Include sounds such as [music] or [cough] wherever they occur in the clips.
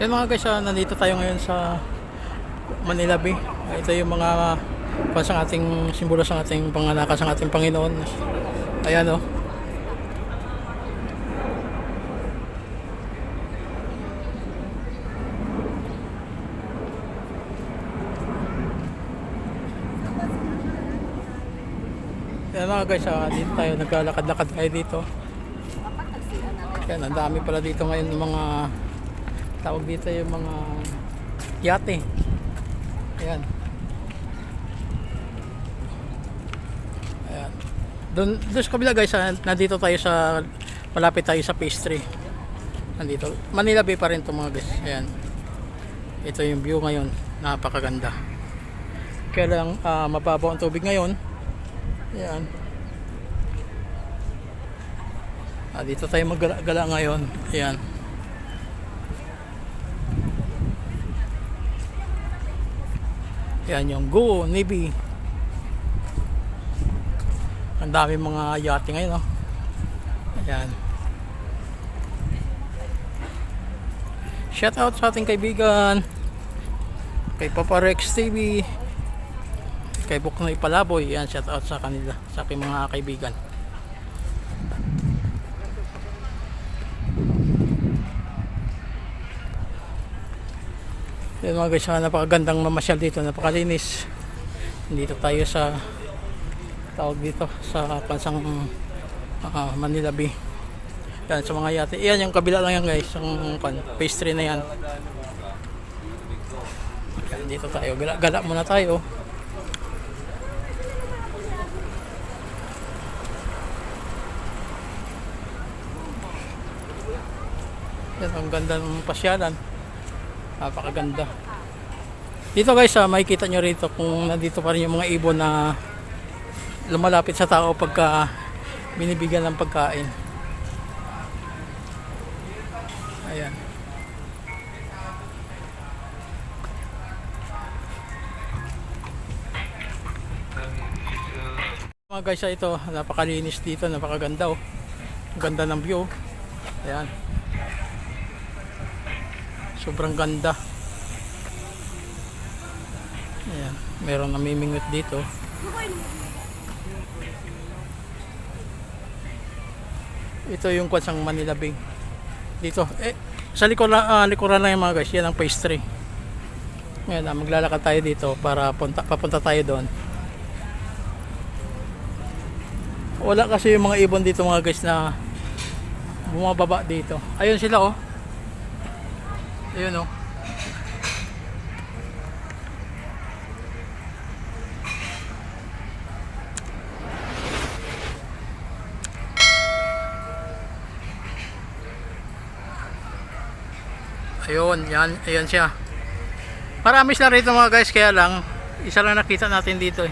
Yan mga guys, ah, nandito tayo ngayon sa Manila Bay. Ito yung mga kung sa ating simbolo sa ating panganakas ng ating Panginoon. Ayan oh. Yan mga guys, ah, dito tayo naglalakad-lakad tayo dito. Yan, ang dami pala dito ngayon ng mga tawag dito yung mga yate. Ayan. Ayan. Doon, doon sa kabila guys, ah, nandito tayo sa malapit tayo sa 3. Nandito. Manila Bay pa rin to mga guys. Ayan. Ito yung view ngayon. Napakaganda. Kaya lang ah, mababaw ang tubig ngayon. Ayan. Ah, dito tayo maggala ngayon. Ayan. Yan yung Go Navy. Ang dami mga yate ngayon, no? Ayan. Shout out sa ating kaibigan. Kay Papa Rex TV. Kay Buknoy Palaboy. Yan, shout out sa kanila. Sa aking mga kaibigan. Yan mga guys, napakagandang mamasyal dito, napakalinis. Dito tayo sa tawag dito sa pansang ah, Manila Bay. Yan sa mga yate. Yan yung kabila lang yan guys, yung pan, pastry na yan. Yan dito tayo, gala, gala muna tayo. Yan ang ganda ng pasyalan. Napakaganda. Dito guys, ah, makikita nyo rito kung nandito pa rin yung mga ibon na lumalapit sa tao pagka binibigyan ng pagkain. Ayan. Mga guys, ah, ito napakalinis dito, napakaganda oh. Ganda ng view. Ayan. Sobrang ganda. Ayan, meron namimingot dito. Ito yung kwansang Manila Bay. Dito, eh, sa likuran, ah, likuran lang yung mga guys, yan ang 3. Ngayon, ah, maglalakad tayo dito para punta, papunta tayo doon. Wala kasi yung mga ibon dito mga guys na bumababa dito. Ayun sila oh. Ayun oh. Ayun, yan, ayan siya. Marami sila rito mga guys, kaya lang isa lang nakita natin dito eh.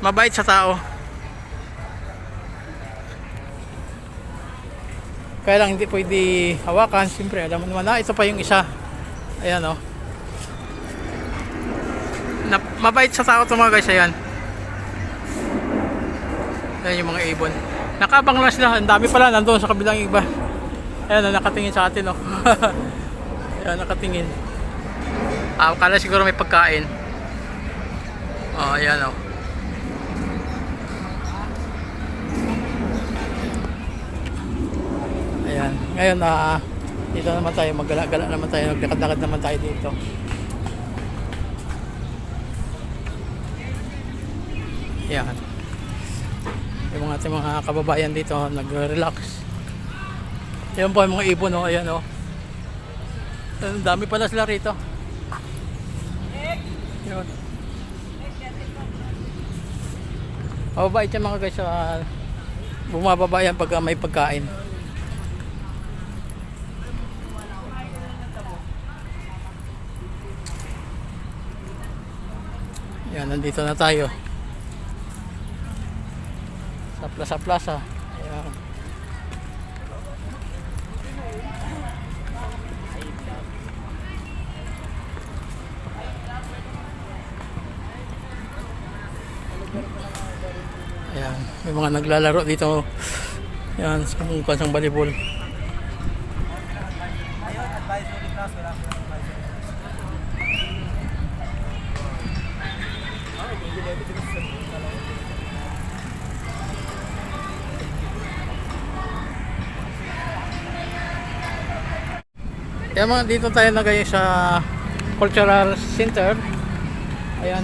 Mabait sa tao. Kaya lang hindi pwede hawakan, siyempre alam mo naman na ito pa yung isa. Ayan oh. Na, mabait sa tao mga guys, ayan. Ayan yung mga ibon. Nakabang lang sila, ang dami pala nandoon sa kabilang iba. Ayan, oh, nakatingin sa atin oh. [laughs] ayan, nakatingin. Ah, akala siguro may pagkain. Oh, ayan oh. Ayan. Ngayon na dito naman tayo, maggala-gala naman tayo, naglakad-lakad naman tayo dito. Ayan. Yung mga ating mga kababayan dito nagre-relax. Ayan po yung mga ibon, oh. ayan oh. Ang dami pala sila rito. Yun. Mababait yan mga guys. Uh, bumababa yan pag may pagkain. Yan, nandito na tayo. Sa Plaza Plaza. Ayan. Ayan, may mga naglalaro dito. Yan, sa kung sa volleyball. Kaya mga dito tayo na ngayon sa Cultural Center. Ayan,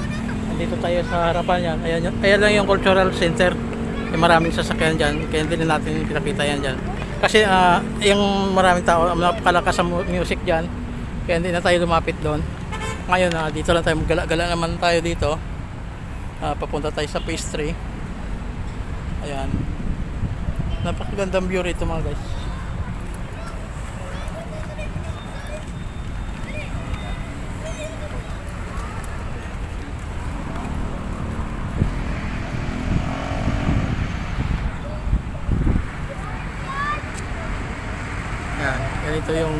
dito tayo sa harapan yan. Ayan, ayan lang yung Cultural Center. May maraming sasakyan dyan, kaya hindi na natin pinakita yan dyan. Kasi ah, yung maraming tao, napakalakas sa mu- music dyan, kaya hindi na tayo lumapit doon. Ngayon, ah, dito lang tayo, gala-gala naman tayo dito. Ah, papunta tayo sa pastry. Ayan. Napakagandang view rito mga guys. Ganito yung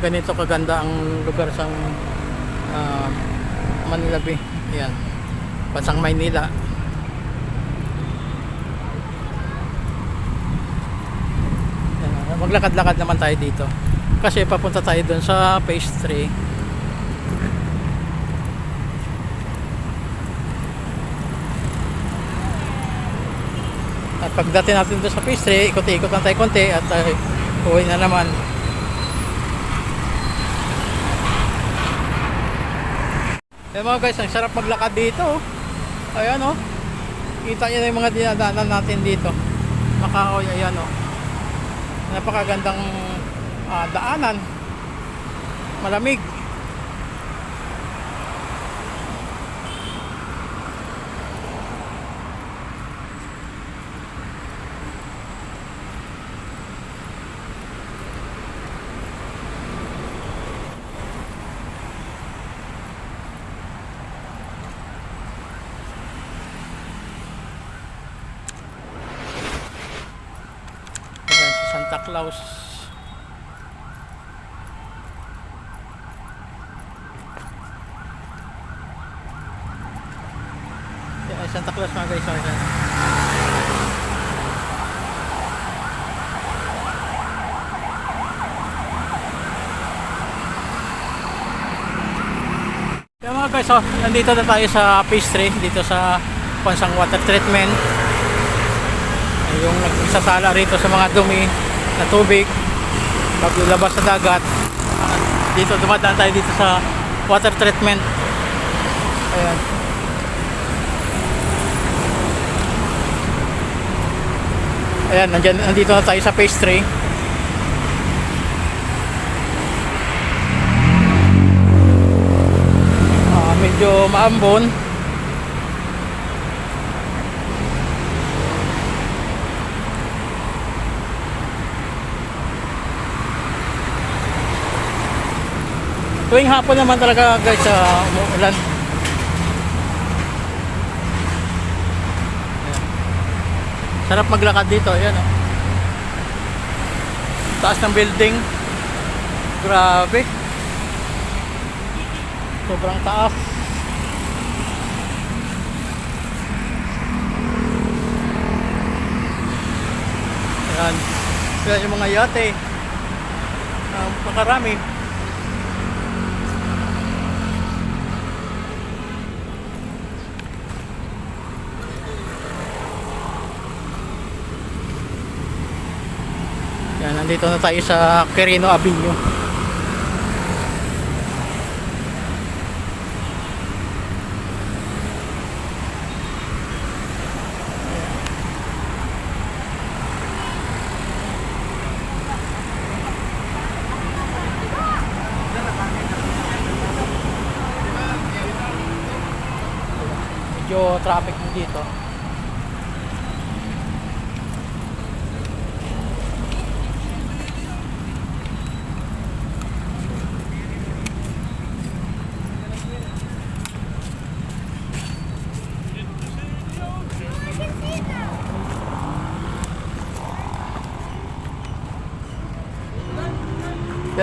ganito kaganda ang lugar sa uh, Manila Bay. Yan. Bansang Maynila. Yan, maglakad-lakad naman tayo dito. Kasi papunta tayo doon sa phase 3. At pagdating natin doon sa phase 3, ikot-ikot lang tayo konti at uh, uwi na naman. Eh mga guys, ang sarap maglakad dito. oh. Ayan oh. Kita niyo na yung mga dinadaanan natin dito. Makahoy, ayan oh. Napakagandang ah, daanan. Malamig. Ayan, sa Santa Claus. Ayan, Santa Claus mga guys. oh, Ayan. Kaya mga guys, oh, nandito na tayo sa 3 dito sa Pansang Water Treatment. Yung nagsasala rito sa mga dumi na tubig labas sa dagat. Dito dumadaan tayo dito sa water treatment. Ayan. Ayan, nandyan, nandito na tayo sa 3. Ah, medyo maambon. Tuwing hapon naman talaga guys sa umuulan. Ayan. Sarap maglakad dito, ayan oh. Taas ng building. Grabe. Sobrang taas. Ayan. Ayan yung mga yate. Um, pakarami. Yan, nandito na tayo sa Quirino Avenue. Medyo traffic din dito.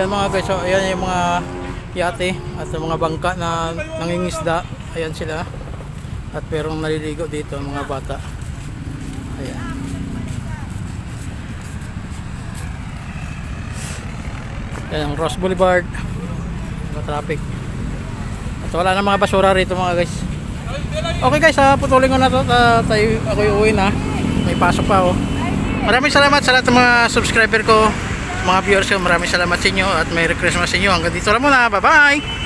Ayan mga guys, so ayan yung mga yate at mga bangka na nangingisda. Ayan sila. At perong naliligo dito mga bata. Ayan. Ayan ang Ross Boulevard. Mga traffic. At wala na mga basura rito mga guys. Okay guys, ha, putulin ko na to. Ta tayo, ako uuwi na. May pasok pa oh. Maraming salamat sa lahat ng mga subscriber ko mga viewers ko, maraming salamat sa inyo at Merry Christmas sa inyo. Hanggang dito lang muna. Bye-bye!